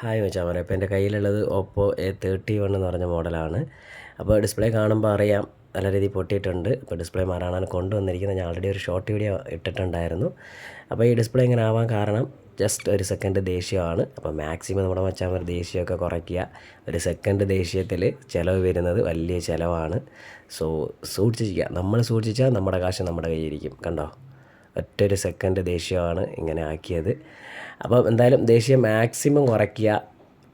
Hi മച്ചാമാരെ ഇപ്പോൾ എന്റെ കയ്യിലുള്ളത് ഓപ്പോ എ തേർട്ടി വൺ എന്ന് പറഞ്ഞ മോഡലാണ്. അപ്പോൾ ഡിസ്പ്ലേ കാണുമ്പോൾ അറിയാം നല്ല രീതിയിൽ പൊട്ടിയിട്ടുണ്ട്. അപ്പോൾ ഡിസ്പ്ലേ മാറാനാണ് കൊണ്ടുവന്നിരിക്കുന്നത് ഞാൻ ആൾറെഡി ഒരു ഷോർട്ട് വീഡിയോ ഇട്ടിട്ടുണ്ടായിരുന്നു. അപ്പോൾ ഈ ഡിസ്പ്ലേ ഇങ്ങനെ ആവാൻ കാരണം ജസ്റ്റ് ഒരു സെക്കൻഡ് ദേഷ്യമാണ്. അപ്പോൾ മാക്സിമം നമ്മുടെ മച്ചാമാർ ദേഷ്യമൊക്കെ കുറയ്ക്കുക. ഒരു സെക്കൻഡ് ദേഷ്യത്തിൽ ചിലവ് വരുന്നത് വലിയ ചിലവാണ്. സോ സൂക്ഷിച്ചിരിക്കുക നമ്മൾ സൂക്ഷിച്ചാൽ നമ്മുടെ കാശ് നമ്മുടെ കയ്യിലിരിക്കും. കണ്ടോ? ഒറ്റൊരു സെക്കൻഡ് ദേഷ്യമാണ് ഇങ്ങനെ ആക്കിയത്. അപ്പോൾ എന്തായാലും ദേഷ്യം മാക്സിമം കുറയ്ക്കുക.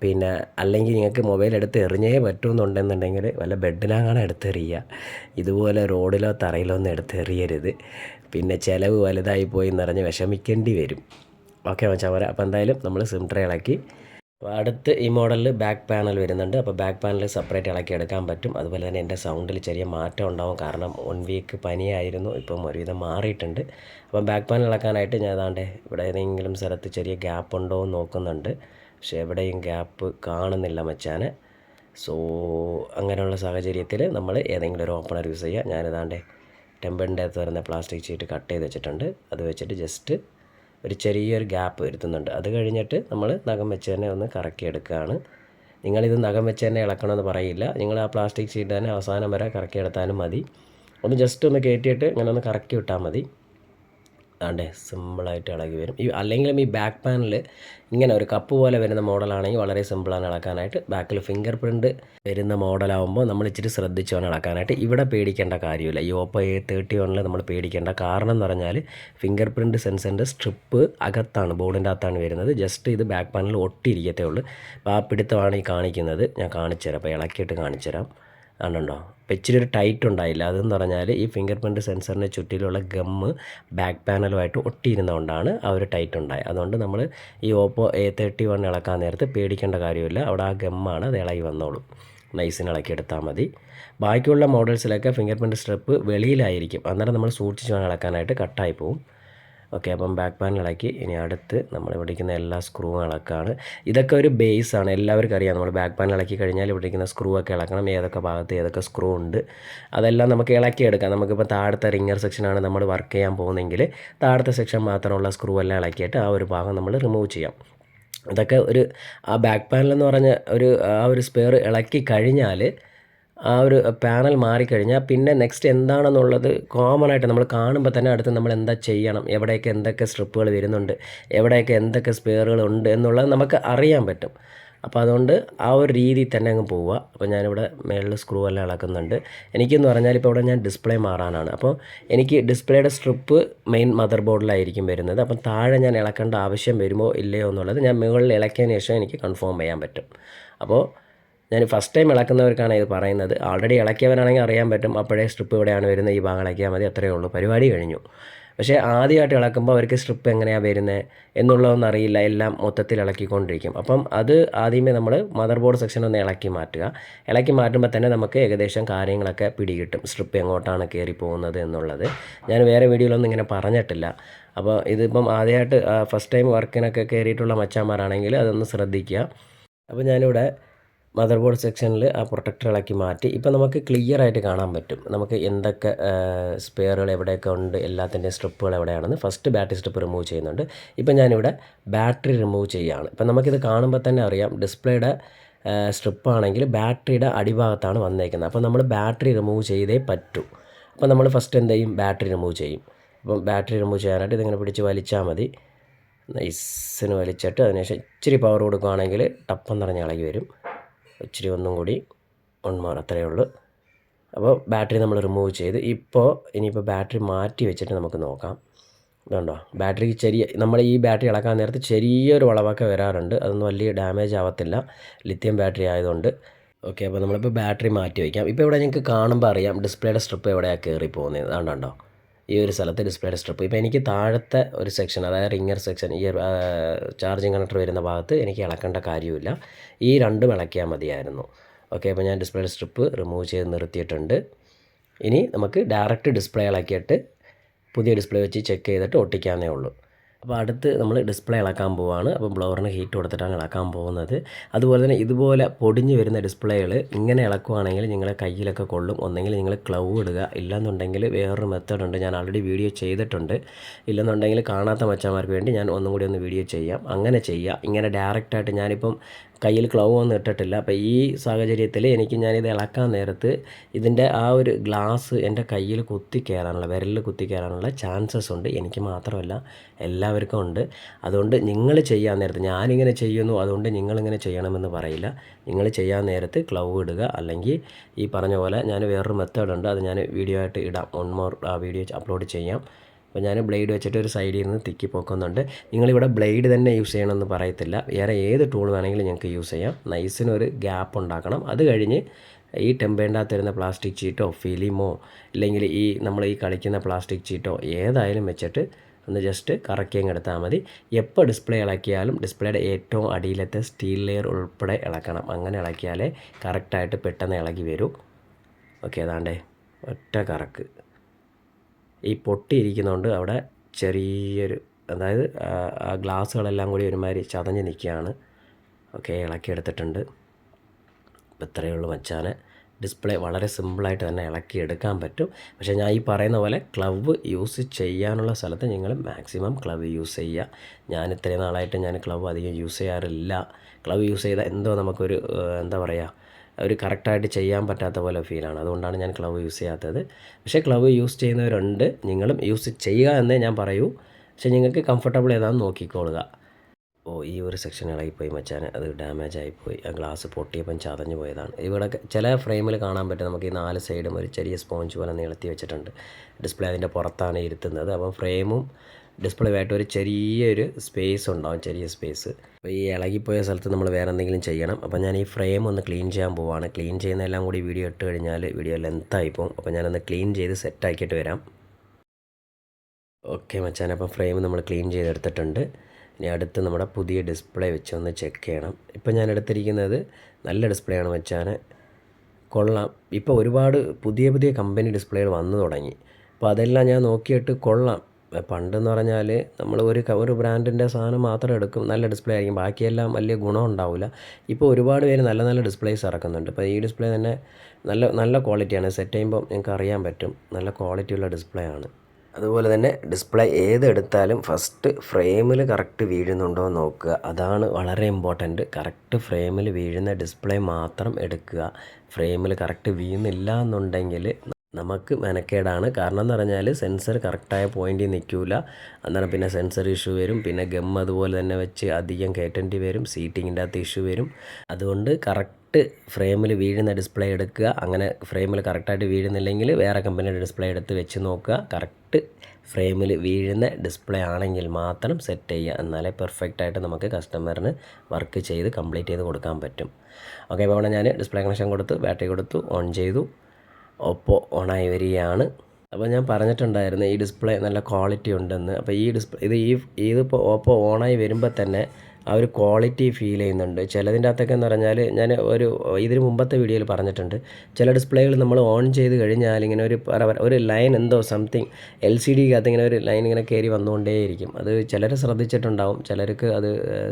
പിന്നെ അല്ലെങ്കിൽ നിങ്ങൾക്ക് മൊബൈൽ എടുത്ത് എറിഞ്ഞേ പറ്റുമെന്നുണ്ടെന്നുണ്ടെങ്കിൽ വല്ല ബെഡിലാങ്ങാണ് എടുത്തെറിയുക. ഇതുപോലെ റോഡിലോ തറയിലോ ഒന്നും എടുത്തെറിയരുത്. പിന്നെ ചിലവ് വലുതായി പോയി നിറഞ്ഞ് വിഷമിക്കേണ്ടി വരും. ഓക്കെ മച്ചാൻ അപ്പോൾ എന്തായാലും നമ്മൾ സിം ട്രേ ഇളക്കി അടുത്ത് ഈ മോഡലിൽ ബാക്ക് പാനൽ വരുന്നുണ്ട്. അപ്പോൾ ബാക്ക് പാനൽ സെപ്പറേറ്റ് ഇളക്കി എടുക്കാൻ പറ്റും. അതുപോലെ തന്നെ എന്റെ സൗണ്ടിൽ ചെറിയ മാറ്റം ഉണ്ടാവും. കാരണം വൺ വീക്ക് പനിയായിരുന്നു. ഇപ്പം ഒരുവിധം മാറിയിട്ടുണ്ട്. അപ്പം ബാക്ക് പാനൽ ഇളക്കാനായിട്ട് ഞാൻ ഏതാണ്ട് ഇവിടെ ഏതെങ്കിലും സ്ഥലത്ത് ചെറിയ ഗ്യാപ്പ് ഉണ്ടോ എന്ന് നോക്കുന്നുണ്ട്. പക്ഷേ എവിടെയും ഗ്യാപ്പ് കാണുന്നില്ല മച്ചാൻ സോ അങ്ങനെയുള്ള സാഹചര്യത്തിൽ നമ്മൾ ഏതെങ്കിലും ഒരു ഓപ്പണർ യൂസ് ചെയ്യുക ഞാനിതാണ്ട് ടെമ്പറിന്റെ അകത്ത് വരുന്ന പ്ലാസ്റ്റിക് ഷീറ്റ് കട്ട് ചെയ്ത് വെച്ചിട്ടുണ്ട്. അത് വെച്ചിട്ട് ജസ്റ്റ് ഒരു ചെറിയൊരു ഗ്യാപ്പ് വരുത്തുന്നുണ്ട്. അത് കഴിഞ്ഞിട്ട് നമ്മൾ നഖം വെച്ച് തന്നെ ഒന്ന് കറക്കി എടുക്കുകയാണ് നിങ്ങളിത് നഖം വെച്ച് തന്നെ ഇളക്കണമെന്ന് പറയില്ല. നിങ്ങൾ ആ പ്ലാസ്റ്റിക് ഷീറ്റ് തന്നെ അവസാനം വരെ കറക്കി എടുത്താലും മതി. ഒന്ന് ജസ്റ്റ് ഒന്ന് കയറ്റിയിട്ട് ഇങ്ങനെ ഒന്ന് കറക്കി വിട്ടാൽ മതി. ആണ്ടേ സിമ്പിളായിട്ട് ഇളകി വരും. ഈ അല്ലെങ്കിലും ഈ ബാക്ക് പാനിൽ ഇങ്ങനെ ഒരു കപ്പ് പോലെ വരുന്ന മോഡലാണെങ്കിൽ വളരെ സിമ്പിളാണ് ഇളക്കാനായിട്ട്. ബാക്കിൽ ഫിംഗർ പ്രിന്റ് വരുന്ന മോഡലാകുമ്പോൾ നമ്മൾ ഇച്ചിരി ശ്രദ്ധിച്ചു വേണം ഇളക്കാനായിട്ട്. ഇവിടെ പേടിക്കേണ്ട കാര്യമില്ല. ഈ ഓപ്പോ എ തേർട്ടി വണ്ണിൽ നമ്മൾ പേടിക്കേണ്ട കാരണം എന്ന് പറഞ്ഞാൽ ഫിംഗർ പ്രിന്റ് സെൻസറിന്റെ സ്ട്രിപ്പ് അകത്താണ് ബോർഡിന്റെ അകത്താണ് വരുന്നത്. ജസ്റ്റ് ഇത് ബാക്ക് പാനിൽ ഒട്ടിയിരിക്കത്തേ ഉള്ളൂ. അപ്പോൾ ആ പിടുത്തമാണ് ഈ കാണിക്കുന്നത്. ഞാൻ കാണിച്ചു തരാം അപ്പോൾ ഇളക്കിയിട്ട് കാണിച്ചു അപ്പോൾ ഇച്ചിരി ഒരു ടൈറ്റ് ഉണ്ടായില്ല. അതെന്ന് പറഞ്ഞാൽ ഈ ഫിംഗർ പ്രിന്റ് സെൻസറിന്റെ ചുറ്റിലുള്ള ഗമ്മ് ബാക്ക് പാനലുമായിട്ട് ഒട്ടിയിരുന്നതുകൊണ്ടാണ് ആ ഒരു ടൈറ്റ് ഉണ്ടായത്. അതുകൊണ്ട് നമ്മൾ ഈ ഓപ്പോ എ തേർട്ടി വൺ ഇളക്കാൻ നേരത്ത് പേടിക്കേണ്ട കാര്യമില്ല. അവിടെ ആ ഗമ്മാണ് അത് ഇളകി വന്നോളും. നൈസിന് ഇളക്കിയെടുത്താൽ മതി. ബാക്കിയുള്ള മോഡൽസിലൊക്കെ ഫിംഗർ പ്രിന്റ് സ്ട്രിപ്പ് വെളിയിലായിരിക്കും. അന്നേരം നമ്മൾ സൂക്ഷിച്ച് വേണം ഇളക്കാനായിട്ട് കട്ടായി പോവും. ഓക്കെ അപ്പം ബാക്ക് പാനൽ ഇളക്കി. ഇനി അടുത്ത് നമ്മൾ ഇവിടെ ഇരിക്കുന്ന എല്ലാ സ്ക്രൂവും ഇളക്കാണ്. ഇതൊക്കെ ഒരു ബേസ് ആണ്. എല്ലാവർക്കും അറിയാം. നമ്മൾ ബാക്ക് പാനൽ ഇളക്കി കഴിഞ്ഞാൽ ഇവിടെ ഇരിക്കുന്ന സ്ക്രൂ ഒക്കെ ഇളക്കണം. ഏതൊക്കെ ഭാഗത്ത് ഏതൊക്കെ സ്ക്രൂ ഉണ്ട്. അതെല്ലാം നമുക്ക് ഇളക്കിയെടുക്കാം. നമുക്കിപ്പോൾ താഴത്തെ റിംഗർ സെക്ഷനാണ് നമ്മൾ വർക്ക് ചെയ്യാൻ പോകുന്നതെങ്കിൽ താഴത്തെ സെക്ഷൻ മാത്രമുള്ള സ്ക്രൂ എല്ലാം ഇളക്കിയിട്ട് ആ ഒരു ഭാഗം നമ്മൾ റിമൂവ് ചെയ്യാം. ഇതൊക്കെ ഒരു ആ ബാക്ക് പാനൽ എന്ന് പറഞ്ഞ ഒരു ആ ഒരു സ്പെയർ ഇളക്കി കഴിഞ്ഞാൽ ആ ഒരു പാനൽ മാറിക്കഴിഞ്ഞാൽ പിന്നെ നെക്സ്റ്റ് എന്താണെന്നുള്ളത് കോമൺ ആയിട്ട് നമ്മൾ കാണുമ്പോൾ തന്നെ അടുത്ത് നമ്മൾ എന്താ ചെയ്യണം? എവിടെയൊക്കെ എന്തൊക്കെ സ്ട്രിപ്പുകൾ വരുന്നുണ്ട്? എവിടെയൊക്കെ എന്തൊക്കെ സ്പെയറുകൾ ഉണ്ട് എന്നുള്ളത് നമുക്ക് അറിയാൻ പറ്റും. അപ്പോൾ അതുകൊണ്ട് ആ ഒരു രീതിയിൽ തന്നെ അങ്ങ് പോവുക. അപ്പോൾ ഞാനിവിടെ മേളിൽ സ്ക്രൂ എല്ലാം ഇളക്കുന്നുണ്ട് എനിക്കെന്ന് പറഞ്ഞാൽ ഇപ്പോൾ ഇവിടെ ഞാൻ ഡിസ്പ്ലേ മാറാനാണ്. അപ്പോൾ എനിക്ക് ഡിസ്പ്ലേയുടെ സ്ട്രിപ്പ് മെയിൻ മദർ ബോർഡിലായിരിക്കും വരുന്നത്. അപ്പം താഴെ ഞാൻ ഇളക്കേണ്ട ആവശ്യം വരുമോ ഇല്ലയോ എന്നുള്ളത് ഞാൻ മുകളിൽ ഇളക്കിയതിന് ശേഷം എനിക്ക് കൺഫേം ചെയ്യാൻ പറ്റും. അപ്പോൾ ഞാൻ ഫസ്റ്റ് ടൈം ഇളക്കുന്നവർക്കാണ് ഇത് പറയുന്നത്. ഓൾറെഡി ഇളക്കിയവരാണെങ്കിൽ അറിയാൻ പറ്റും. അപ്പോഴേ സ്ട്രിപ്പ് ഇവിടെയാണ് വരുന്നത്. ഈ ഭാഗം ഇളക്കിയാൽ മതി. അത്രയേ ഉള്ളൂ. പരിപാടി കഴിഞ്ഞു. പക്ഷേ ആദ്യമായിട്ട് ഇളക്കുമ്പോൾ അവർക്ക് സ്ട്രിപ്പ് എങ്ങനെയാണ് വരുന്നത് എന്നുള്ളതൊന്നും അറിയില്ല. എല്ലാം മൊത്തത്തിൽ ഇളക്കിക്കൊണ്ടിരിക്കും. അപ്പം അത് ആദ്യമേ നമ്മൾ മദർ ബോർഡ് സെക്ഷൻ ഒന്ന് ഇളക്കി മാറ്റുക. ഇളക്കി മാറ്റുമ്പോൾ തന്നെ നമുക്ക് ഏകദേശം കാര്യങ്ങളൊക്കെ പിടികിട്ടും. സ്ട്രിപ്പ് എങ്ങോട്ടാണ് കയറി പോകുന്നത് എന്നുള്ളത്. ഞാൻ വേറെ വീഡിയോയിലൊന്നും ഇങ്ങനെ പറഞ്ഞിട്ടില്ല. അപ്പോൾ ഇതിപ്പം ആദ്യമായിട്ട് ഫസ്റ്റ് ടൈം വർക്കിനൊക്കെ കയറിയിട്ടുള്ള മച്ചാന്മാരാണെങ്കിൽ അതൊന്ന് ശ്രദ്ധിക്കുക. അപ്പോൾ ഞാനിവിടെ മദർ ബോർഡ് സെക്ഷനിൽ ആ പ്രൊട്ടക്ടർ ഇളക്കി മാറ്റി. ഇപ്പോൾ നമുക്ക് ക്ലിയർ ആയിട്ട് കാണാൻ പറ്റും. നമുക്ക് എന്തൊക്കെ സ്പെയറുകൾ എവിടെയൊക്കെ ഉണ്ട് എല്ലാത്തിന്റെയും സ്ട്രിപ്പുകൾ എവിടെയാണെന്ന് ഫസ്റ്റ് ബാറ്ററി സ്ട്രിപ്പ് റിമൂവ് ചെയ്യുന്നുണ്ട്. ഇപ്പം ഞാനിവിടെ ബാറ്ററി റിമൂവ് ചെയ്യുകയാണ് ഇപ്പം നമുക്കിത് കാണുമ്പോൾ തന്നെ അറിയാം ഡിസ്പ്ലേയുടെ സ്ട്രിപ്പാണെങ്കിൽ ബാറ്ററിയുടെ അടിഭാഗത്താണ് വന്നേക്കുന്നത്. അപ്പോൾ നമ്മൾ ബാറ്ററി റിമൂവ് ചെയ്തേ പറ്റൂ. അപ്പോൾ നമ്മൾ ഫസ്റ്റ് എന്ത് ചെയ്യും? ബാറ്ററി റിമൂവ് ചെയ്യും. അപ്പം ബാറ്ററി റിമൂവ് ചെയ്യാനായിട്ട് ഇതിങ്ങനെ പിടിച്ച് വലിച്ചാൽ മതി. നൈസിന് വലിച്ചിട്ട് അതിനുശേഷം ഇച്ചിരി പവർ കൊടുക്കുകയാണെങ്കിൽ ടപ്പം നിറഞ്ഞ് ഇളകി വരും. ഇച്ചിരി ഒന്നും കൂടി വൺ അത്രയേ ഉള്ളൂ. അപ്പോൾ ബാറ്ററി നമ്മൾ റിമൂവ് ചെയ്ത് ഇപ്പോൾ ഇനിയിപ്പോൾ ബാറ്ററി മാറ്റി വെച്ചിട്ട് നമുക്ക് നോക്കാം. ഇതുണ്ടോ? ബാറ്ററിക്ക് ചെറിയ നമ്മൾ ഈ ബാറ്ററി ഇളക്കാൻ നേരത്ത് ചെറിയൊരു വളവൊക്കെ വരാറുണ്ട്. അതൊന്നും വലിയ ഡാമേജ് ആവത്തില്ല. ലിത്യം ബാറ്ററി ആയതുകൊണ്ട്. ഓക്കെ അപ്പോൾ നമ്മളിപ്പോൾ ബാറ്ററി മാറ്റി വയ്ക്കാം. ഇപ്പോൾ ഇവിടെ ഞങ്ങൾക്ക് കാണുമ്പോൾ അറിയാം. ഡിസ്പ്ലേയുടെ സ്ട്രിപ്പ് എവിടെയാണ് കയറി പോകുന്നത് അതുകൊണ്ടോ ഈ ഒരു സ്ഥലത്ത് ഡിസ്പ്ലേയുടെ സ്ട്രിപ്പ് ഇപ്പോൾ എനിക്ക് താഴത്തെ ഒരു സെക്ഷൻ അതായത് റിംഗർ സെക്ഷൻ ഈ ചാർജിങ് കണക്ടർ വരുന്ന ഭാഗത്ത് എനിക്ക് ഇളക്കേണ്ട കാര്യമില്ല. ഈ രണ്ടും ഇളക്കിയാൽ മതിയായിരുന്നു. ഓക്കെ അപ്പോൾ ഞാൻ ഡിസ്പ്ലേ സ്ട്രിപ്പ് റിമൂവ് ചെയ്ത് നിർത്തിയിട്ടുണ്ട്. ഇനി നമുക്ക് ഡയറക്റ്റ് ഡിസ്പ്ലേ ഇളക്കിയിട്ട് പുതിയ ഡിസ്പ്ലേ വെച്ച് ചെക്ക് ചെയ്തിട്ട് ഒട്ടിക്കാവുന്നേ ഉള്ളൂ. അപ്പോൾ അടുത്ത് നമ്മൾ ഡിസ്പ്ലേ ഇളക്കാൻ പോവാണ്. അപ്പോൾ ബ്ലോവറിന് ഹീറ്റ് കൊടുത്തിട്ടാണ് ഇളക്കാൻ പോകുന്നത്. അതുപോലെ തന്നെ ഇതുപോലെ പൊടിഞ്ഞ് വരുന്ന ഡിസ്പ്ലേകൾ ഇങ്ങനെ ഇളക്കുവാണെങ്കിൽ നിങ്ങളെ കയ്യിലൊക്കെ കൊള്ളും. ഒന്നെങ്കിൽ നിങ്ങൾ ക്ലൗ ഇടുക. ഇല്ലെന്നുണ്ടെങ്കിൽ വേറൊരു മെത്തേഡ് ഉണ്ട്. ഞാൻ ആൾറെഡി വീഡിയോ ചെയ്തിട്ടുണ്ട്. ഇല്ലെന്നുണ്ടെങ്കിൽ കാണാത്ത മച്ചാന്മാർക്ക് വേണ്ടി ഞാൻ ഒന്നും കൂടി ഒന്ന് വീഡിയോ ചെയ്യാം. അങ്ങനെ ചെയ്യുക ഇങ്ങനെ ഡയറക്റ്റായിട്ട് ഞാനിപ്പം കയ്യിൽ ക്ലൗ ഒന്നും ഇട്ടിട്ടില്ല. അപ്പോൾ ഈ സാഹചര്യത്തിൽ എനിക്ക് ഞാനിത് ഇളക്കാൻ നേരത്ത് ഇതിന്റെ ആ ഒരു ഗ്ലാസ് എന്റെ കയ്യിൽ കുത്തി കയറാനുള്ള വിരലിൽ കുത്തി കയറാനുള്ള ചാൻസസ് ഉണ്ട്. എനിക്ക് മാത്രമല്ല എല്ലാവർക്കും ഉണ്ട്. അതുകൊണ്ട് നിങ്ങൾ ചെയ്യാൻ നേരത്ത് ഞാനിങ്ങനെ ചെയ്യുന്നു അതുകൊണ്ട് നിങ്ങളിങ്ങനെ ചെയ്യണമെന്ന് പറയില്ല. നിങ്ങൾ ചെയ്യാൻ നേരത്ത് ക്ലൗ ഇടുക. അല്ലെങ്കിൽ ഈ പറഞ്ഞ പോലെ ഞാൻ വേറൊരു മെത്തേഡ് ഉണ്ട് അത് ഞാൻ വീഡിയോ ആയിട്ട് ഇടാം. ഒൺ മോർ ആ വീഡിയോ അപ്ലോഡ് ചെയ്യാം. അപ്പോൾ ഞാൻ ബ്ലേഡ് വെച്ചിട്ട് ഒരു സൈഡിൽ നിന്ന് തിക്കി പൊക്കുന്നുണ്ട്. നിങ്ങളിവിടെ ബ്ലേഡ് തന്നെ യൂസ് ചെയ്യണമെന്ന് പറയത്തില്ല. വേറെ ഏത് ടൂൾ വേണമെങ്കിലും ഞങ്ങൾക്ക് യൂസ് ചെയ്യാം. നൈസിനൊരു ഗ്യാപ്പ് ഉണ്ടാക്കണം. അത് കഴിഞ്ഞ് ഈ ടെമ്പേണ്ടാത്ത വരുന്ന പ്ലാസ്റ്റിക് ചീറ്റോ ഫിലിമോ അല്ലെങ്കിൽ ഈ നമ്മൾ ഈ കളിക്കുന്ന പ്ലാസ്റ്റിക് ചീറ്റോ ഏതായാലും വെച്ചിട്ട് ഒന്ന് ജസ്റ്റ് കറക്കി അങ്ങ് എടുത്താൽ മതി. എപ്പോൾ ഡിസ്പ്ലേ ഇളക്കിയാലും ഡിസ്പ്ലേയുടെ ഏറ്റവും അടിയിലത്തെ സ്റ്റീൽ ലെയർ ഉൾപ്പെടെ ഇളക്കണം. അങ്ങനെ ഇളക്കിയാലേ കറക്റ്റായിട്ട് പെട്ടെന്ന് ഇളകി വരൂ. ഓക്കെ അതാണ്ടേ. ഒറ്റ കറക്ക്. ഈ പൊട്ടിയിരിക്കുന്നതുകൊണ്ട് അവിടെ ചെറിയൊരു അതായത് ആ- ഗ്ലാസ്സുകളെല്ലാം കൂടി ഒരുമാതിരി ചതഞ്ഞ് നിൽക്കുകയാണ്. ഓക്കെ ഇളക്കിയെടുത്തിട്ടുണ്ട് അപ്പോൾ ഇത്രയേ ഉള്ളൂ മച്ചാനെ. ഡിസ്പ്ലേ വളരെ സിമ്പിളായിട്ട് തന്നെ ഇളക്കി എടുക്കാൻ പറ്റും. പക്ഷേ ഞാൻ ഈ പറയുന്ന പോലെ ക്ലവ് യൂസ് ചെയ്യാനുള്ള സ്ഥലത്ത് നിങ്ങൾ മാക്സിമം ക്ലവ് യൂസ് ചെയ്യുക. ഞാൻ ഇത്രയും നാളായിട്ട് ഞാൻ ക്ലവ് അധികം യൂസ് ചെയ്യാറില്ല. ക്ലവ് യൂസ് ചെയ്താൽ എന്തോ നമുക്കൊരു എന്താ പറയുക ഒരു കറക്റ്റായിട്ട് ചെയ്യാൻ പറ്റാത്ത പോലെ ഫീലാണ്. അതുകൊണ്ടാണ് ഞാൻ ക്ലവ് യൂസ് ചെയ്യാത്തത്. പക്ഷേ ക്ലവ് യൂസ് ചെയ്യുന്നവരുണ്ട്. നിങ്ങളും യൂസ് ചെയ്യുക എന്നേ ഞാൻ പറയൂ. പക്ഷേ നിങ്ങൾക്ക് കംഫർട്ടബിൾ ഏതാണെന്ന് നോക്കിക്കോളുക. ഓ ഈ ഒരു സെക്ഷൻ ഇളകിപ്പോയി മച്ചാൻ അത് ഡാമേജ് ആയിപ്പോയി. ആ ഗ്ലാസ് പൊട്ടിയപ്പം ചതഞ്ഞു പോയതാണ്. ഇവിടെ ചില ഫ്രെയിമിൽ കാണാൻ പറ്റും. നമുക്ക് ഈ നാല് സൈഡും ഒരു ചെറിയ സ്പോഞ്ച് പോലെ നീളത്തി വെച്ചിട്ടുണ്ട്. ഡിസ്പ്ലേ അതിന്റെ പുറത്താണ് ഇരുത്തുന്നത്. അപ്പം ഫ്രെയിമും ഡിസ്പ്ലേ ആയിട്ട് ഒരു ചെറിയൊരു സ്പേസ് ഉണ്ടാവും ചെറിയ സ്പേസ് അപ്പോൾ ഈ ഇളകിപ്പോയ സ്ഥലത്ത് നമ്മൾ വേറെ എന്തെങ്കിലും ചെയ്യണം. അപ്പോൾ ഞാൻ ഈ ഫ്രെയിം ഒന്ന് ക്ലീൻ ചെയ്യാൻ പോവാണ്. ക്ലീൻ ചെയ്യുന്നതെല്ലാം കൂടി വീഡിയോ ഇട്ട് കഴിഞ്ഞാൽ വീഡിയോ ലെങ്ത്തായി പോകും. അപ്പോൾ ഞാനൊന്ന് ക്ലീൻ ചെയ്ത് സെറ്റാക്കിയിട്ട് വരാം. ഓക്കെ മച്ചാൻ അപ്പം ഫ്രെയിം നമ്മൾ ക്ലീൻ ചെയ്തെടുത്തിട്ടുണ്ട്. ഇനി അടുത്ത് നമ്മുടെ പുതിയ ഡിസ്പ്ലേ വെച്ച് ഒന്ന് ചെക്ക് ചെയ്യണം. ഇപ്പം ഞാൻ എടുത്തിരിക്കുന്നത് നല്ല ഡിസ്പ്ലേ ആണ് മച്ചാൻ കൊള്ളാം. ഇപ്പോൾ ഒരുപാട് പുതിയ പുതിയ കമ്പനി ഡിസ്പ്ലേകൾ വന്നു തുടങ്ങി. അപ്പോൾ അതെല്ലാം ഞാൻ നോക്കിയിട്ട് കൊള്ളാം. പണ്ടെന്ന് പറഞ്ഞാൽ നമ്മൾ ഒരു ഒരു ബ്രാൻഡിന്റെ സാധനം മാത്രം എടുക്കും നല്ല ഡിസ്പ്ലേ ആയിരിക്കും. ബാക്കിയെല്ലാം വലിയ ഗുണം ഉണ്ടാവില്ല. ഇപ്പോൾ ഒരുപാട് പേര് നല്ല നല്ല ഡിസ്പ്ലേസ് ഇറക്കുന്നുണ്ട്. ഇപ്പോൾ ഈ ഡിസ്പ്ലേ തന്നെ നല്ല നല്ല ക്വാളിറ്റിയാണ്. സെറ്റ് ചെയ്യുമ്പോൾ നിങ്ങൾക്ക് അറിയാൻ പറ്റും. നല്ല ക്വാളിറ്റിയുള്ള ഡിസ്പ്ലേ ആണ്. അതുപോലെ തന്നെ ഡിസ്പ്ലേ ഏതെടുത്താലും ഫസ്റ്റ് ഫ്രെയിമിൽ കറക്റ്റ് വീഴുന്നുണ്ടോ എന്ന് നോക്കുക. അതാണ് വളരെ ഇമ്പോർട്ടന്റ് കറക്റ്റ് ഫ്രെയിമിൽ വീഴുന്ന ഡിസ്പ്ലേ മാത്രം എടുക്കുക. ഫ്രെയിമിൽ കറക്റ്റ് വീഴുന്നില്ല എന്നുണ്ടെങ്കിൽ നമുക്ക് മെനക്കേടാണ്. കാരണം എന്ന് പറഞ്ഞാൽ സെൻസർ കറക്റ്റായ പോയിന്റിൽ നിൽക്കില്ല അന്നേരം പിന്നെ സെൻസർ ഇഷ്യൂ വരും. പിന്നെ ഗം അതുപോലെ തന്നെ വെച്ച് അധികം കയറ്റേണ്ടി വരും. സീറ്റിങ്ങിന്റെ അകത്ത് ഇഷ്യൂ വരും. അതുകൊണ്ട് കറക്റ്റ് ഫ്രെയിമിൽ വീഴുന്ന ഡിസ്പ്ലേ എടുക്കുക. അങ്ങനെ ഫ്രെയിമിൽ കറക്റ്റായിട്ട് വീഴുന്നില്ലെങ്കിൽ വേറെ കമ്പനിയുടെ ഡിസ്പ്ലേ എടുത്ത് വെച്ച് നോക്കുക. കറക്റ്റ് ഫ്രെയിമിൽ വീഴുന്ന ഡിസ്പ്ലേ ആണെങ്കിൽ മാത്രം സെറ്റ് ചെയ്യുക. എന്നാലേ പെർഫെക്റ്റ് ആയിട്ട് നമുക്ക് കസ്റ്റമറിന് വർക്ക് ചെയ്ത് കംപ്ലീറ്റ് ചെയ്ത് കൊടുക്കാൻ പറ്റും. ഓക്കെ അപ്പോൾ ഞാൻ ഡിസ്പ്ലേ കണക്ഷൻ കൊടുത്തു ബാറ്ററി കൊടുത്തു ഓൺ ചെയ്തു. ഒപ്പോ ആയി വരികയാണ് അപ്പോൾ ഞാൻ പറഞ്ഞിട്ടുണ്ടായിരുന്നു ഈ ഡിസ്പ്ലേ നല്ല ക്വാളിറ്റി ഉണ്ടെന്ന്. അപ്പോൾ ഈ ഡിസ്പ്ലേ ഇത് ഈ ഇതിപ്പോൾ ഓപ്പോ ഓണായി വരുമ്പോൾ തന്നെ ആ ഒരു ക്വാളിറ്റി ഫീൽ ചെയ്യുന്നുണ്ട്. ചിലതിന്റെ അകത്തൊക്കെ എന്ന് പറഞ്ഞാൽ ഞാൻ ഒരു ഇതിന് മുമ്പത്തെ വീഡിയോയിൽ പറഞ്ഞിട്ടുണ്ട് ചില ഡിസ്പ്ലേകൾ നമ്മൾ ഓൺ ചെയ്ത് കഴിഞ്ഞാൽ ഇങ്ങനെ ഒരു ഒരു ലൈൻ എന്തോ സംതിങ് എൽ സി ഡിക്കകത്ത് ഇങ്ങനെ ഒരു ലൈൻ ഇങ്ങനെ കയറി വന്നുകൊണ്ടേയിരിക്കും. അത് ചിലർ ശ്രദ്ധിച്ചിട്ടുണ്ടാവും ചിലർക്ക് അത്